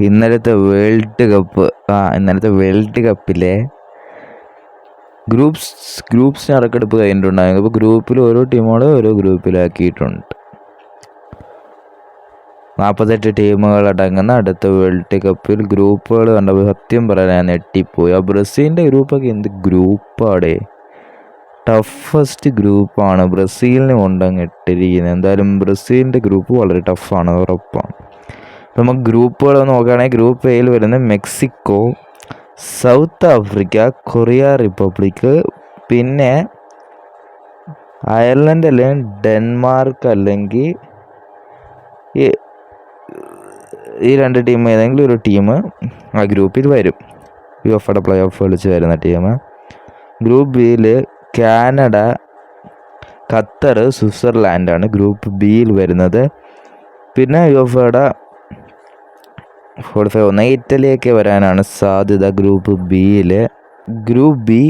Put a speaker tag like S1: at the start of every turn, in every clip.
S1: ഇന്നലത്തെ world cup ആ ഇന്നലത്തെ വേൾഡ് കപ്പിലെ ഗ്രൂപ്പ്സ് ഗ്രൂപ്പ്സ് നറുക്കെടുപ്പ് കഴിഞ്ഞിട്ടുണ്ടായിരുന്നു. അപ്പോൾ ഗ്രൂപ്പിൽ ഓരോ ടീമുകൾ ഓരോ ഗ്രൂപ്പിലാക്കിയിട്ടുണ്ട് നാൽപ്പത്തെട്ട് ടീമുകൾ അടങ്ങുന്ന അടുത്ത വേൾഡ് കപ്പിൽ ഗ്രൂപ്പുകൾ കണ്ടപ്പോൾ സത്യം പറയാൻ ഞാൻ ഞെട്ടിപ്പോയി. ആ ബ്രസീലിന്റെ ഗ്രൂപ്പൊക്കെ എന്ത് ഗ്രൂപ്പാടേ ടഫസ്റ്റ് ഗ്രൂപ്പാണ് ബ്രസീലിന് കൊണ്ടങ്ങ് ഇട്ടിരിക്കുന്നത് എന്തായാലും ബ്രസീലിന്റെ ഗ്രൂപ്പ് വളരെ ടഫാണ് ഉറപ്പാണ്. നമുക്ക് ഗ്രൂപ്പുകൾ നോക്കുകയാണെങ്കിൽ ഗ്രൂപ്പ് എയിൽ വരുന്നത് Mexico South Africa Korea Republic പിന്നെ അയർലൻഡ് അല്ലെങ്കിൽ ഡെൻമാർക്ക് അല്ലെങ്കിൽ ഈ രണ്ട് ടീം ഏതെങ്കിലും ഒരു ടീം ആ ഗ്രൂപ്പിൽ വരും. യുഎഫയുടെ പ്ലേ ഓഫ് കളിച്ച് വരുന്ന ടീം. ഗ്രൂപ്പ് ബിയിൽ കാനഡ ഖത്തർ സ്വിറ്റ്സർലാൻഡാണ് ഗ്രൂപ്പ് ബിയിൽ വരുന്നത്. പിന്നെ യുഎഫയുടെ ഫൈവ് ഒന്ന് ഇറ്റലിയൊക്കെ വരാനാണ് സാധ്യത ഗ്രൂപ്പ് ബിയിൽ ഗ്രൂപ്പ് ബി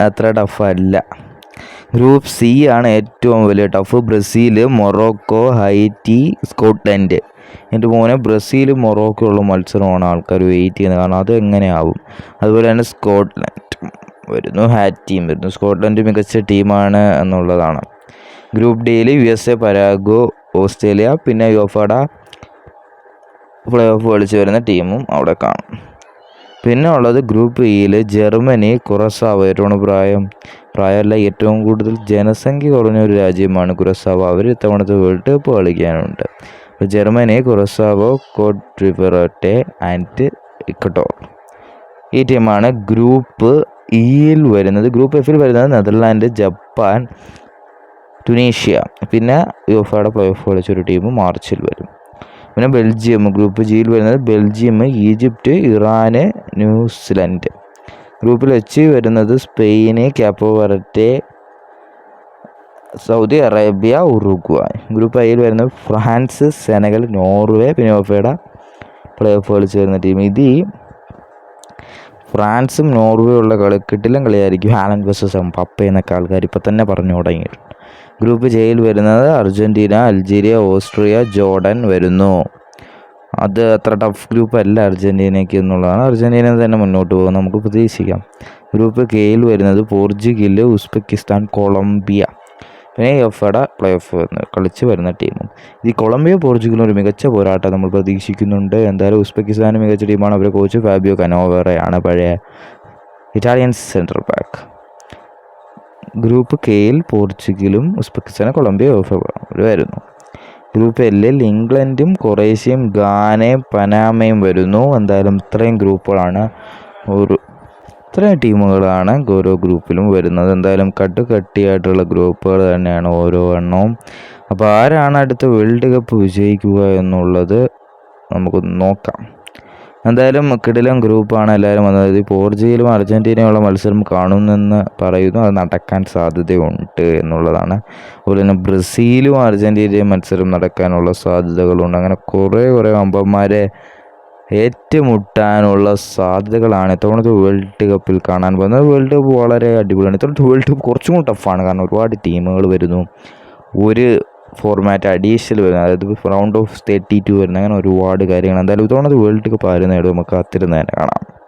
S1: അത്ര ടഫല്ല ഗ്രൂപ്പ് സി ആണ് ഏറ്റവും വലിയ tough Brazil Morocco Haiti Scotland. എന്റെ മോനെ ബ്രസീൽ മൊറോക്കോ ഉള്ള മത്സരമാണ് ആൾക്കാർ വെയിറ്റ് ചെയ്യുന്നത്. കാരണം അത് എങ്ങനെയാവും? അതുപോലെ തന്നെ സ്കോട്ട്ലൻഡ് വരുന്നു ഹാറ്റ് ടീം വരുന്നു. സ്കോട്ട്ലൻഡ് മികച്ച ടീമാണ് എന്നുള്ളതാണ്. ഗ്രൂപ്പ് ഡിയിൽ U S A Paraguay Australia പിന്നെ യോഫാഡ പ്ലേ ഓഫ് കളിച്ച് വരുന്ന ടീമും അവിടെ കാണും. പിന്നെ ഉള്ളത് ഗ്രൂപ്പ് ഇയിൽ ജർമ്മനി കുറസാവ്? ഏറ്റവും പ്രായം പ്രായമല്ല ഏറ്റവും കൂടുതൽ ജനസംഖ്യ കുറഞ്ഞ ഒരു രാജ്യമാണ് കുറസാവ്? അവർ ഇത്തവണത്തെ വേൾഡ് കപ്പ് കളിക്കാനുണ്ട്. അപ്പോൾ ജർമ്മനി കുറസാവോ കോട്രിഫറോട്ടെ ആൻഡ് ഇക്കട്ടോർ ഈ ടീമാണ് ഗ്രൂപ്പ് ഇയിൽ വരുന്നത്. ഗ്രൂപ്പ് എഫിൽ വരുന്നത് നെതർലാൻഡ് ജപ്പാൻ ടുനീഷ്യ പിന്നെ യുഫയുടെ പ്ലേ ഓഫ് കളിച്ചൊരു ടീം മാർച്ചിൽ വരും. പിന്നെ ബെൽജിയം ഗ്രൂപ്പ് ജിയിൽ വരുന്നത് Belgium Egypt Iran New Zealand. ഗ്രൂപ്പിൽ എച്ച് വരുന്നത് Spain Cape Verde Saudi Arabia Uruguay. Group ഐയിൽ വരുന്നത് ഫ്രാൻസ് സെനഗൽ നോർവേ പിന്നെ ഓഫയുടെ പ്ലേ ഓഫ് കളിച്ച് വരുന്ന ടീം ഇത് ഫ്രാൻസും നോർവേ ഉള്ള കളി കിട്ടില്ല കളിയായിരിക്കും. ഹാലൻ വെസസ് പപ്പ എന്നൊക്കെ ആൾക്കാർ ഇപ്പം തന്നെ പറഞ്ഞു തുടങ്ങിയിട്ടുണ്ട് ഗ്രൂപ്പ് ജെയിൽ വരുന്നത് അർജന്റീന അൾജീരിയ ഓസ്ട്രിയ ജോർഡൻ വരുന്നു. അത് അത്ര ടഫ് ഗ്രൂപ്പ് അല്ല അർജന്റീനയ്ക്ക് എന്നുള്ളതാണ്. അർജന്റീന തന്നെ മുന്നോട്ട് പോകും. നമുക്ക് പ്രതീക്ഷിക്കാം. ഗ്രൂപ്പ് കെയിൽ വരുന്നത് പോർച്ചുഗൽ ഉസ്ബെക്കിസ്ഥാൻ കൊളംബിയ. പിന്നെ എഫയുടെ പ്ലേ ഓഫ് വന്ന് കളിച്ച് വരുന്ന ടീമും ഈ കൊളംബിയ പോർച്ചുഗലും ഒരു മികച്ച പോരാട്ടം നമ്മൾ പ്രതീക്ഷിക്കുന്നുണ്ട്. എന്തായാലും ഉസ്ബെക്കിസ്ഥാൻ മികച്ച ടീമാണ് അവരെ കോച്ച് ഫാബിയോ കനോവറയാണ് പഴയ ഇറ്റാലിയൻ സെൻട്രൽ ബാക്ക് ഗ്രൂപ്പ് കെയിൽ പോർച്ചുഗലും ഉസ്ബെക്കിസ്ഥാനും കൊളംബിയ വരുന്നു. ഗ്രൂപ്പ് എല്ലിൽ ഇംഗ്ലണ്ടും കൊറേഷ്യയും ഗാനയും പനാമയും വരുന്നു. എന്തായാലും ഇത്രയും ഗ്രൂപ്പുകളാണ് ഒരു ഇത്രയും ടീമുകളാണ് ഓരോ ഗ്രൂപ്പിലും വരുന്നത്. എന്തായാലും കട്ടുകട്ടിയായിട്ടുള്ള ഗ്രൂപ്പുകൾ തന്നെയാണ് ഓരോ എണ്ണവും. അപ്പോൾ ആരാണ് അടുത്ത വേൾഡ് കപ്പ് വിജയിക്കുക എന്നുള്ളത് നമുക്ക് നോക്കാം. എന്തായാലും കിടിലം ഗ്രൂപ്പാണ് എല്ലാവരും വന്നത്. ഈ പോർച്ചുഗലും അർജന്റീനയുള്ള മത്സരം കാണുമെന്ന് പറയുന്നു. അത് നടക്കാൻ സാധ്യതയുണ്ട് എന്നുള്ളതാണ്. അതുപോലെ തന്നെ ബ്രസീലും അർജന്റീനയും മത്സരം നടക്കാനുള്ള സാധ്യതകളുണ്ട്. അങ്ങനെ കുറേ കുറേ അമ്പന്മാരെ ഏറ്റുമുട്ടാനുള്ള സാധ്യതകളാണ് ഇത്തവണത്തെ വേൾഡ് കപ്പിൽ കാണാൻ പോകുന്നത്. വേൾഡ് കപ്പ് വളരെ അടിപൊളിയാണ്. ഇത്തവണത്തെ വേൾഡ് കപ്പ് കുറച്ചും കൂടി ടഫാണ് കാരണം ഒരുപാട് ടീമുകൾ വരുന്നു. ഒരു ഫോർമാറ്റ് അഡീഷണൽ വരുന്നത്. അതായത് റൗണ്ട് ഓഫ് തേർട്ടി ടു വരുന്ന അങ്ങനെ ഒരുപാട് കാര്യങ്ങൾ. എന്തായാലും ഇത്തവണത്തെ വേൾഡ് കപ്പ് ആരും നേടും നമുക്ക് കാത്തിരുന്ന് തന്നെ കാണാം.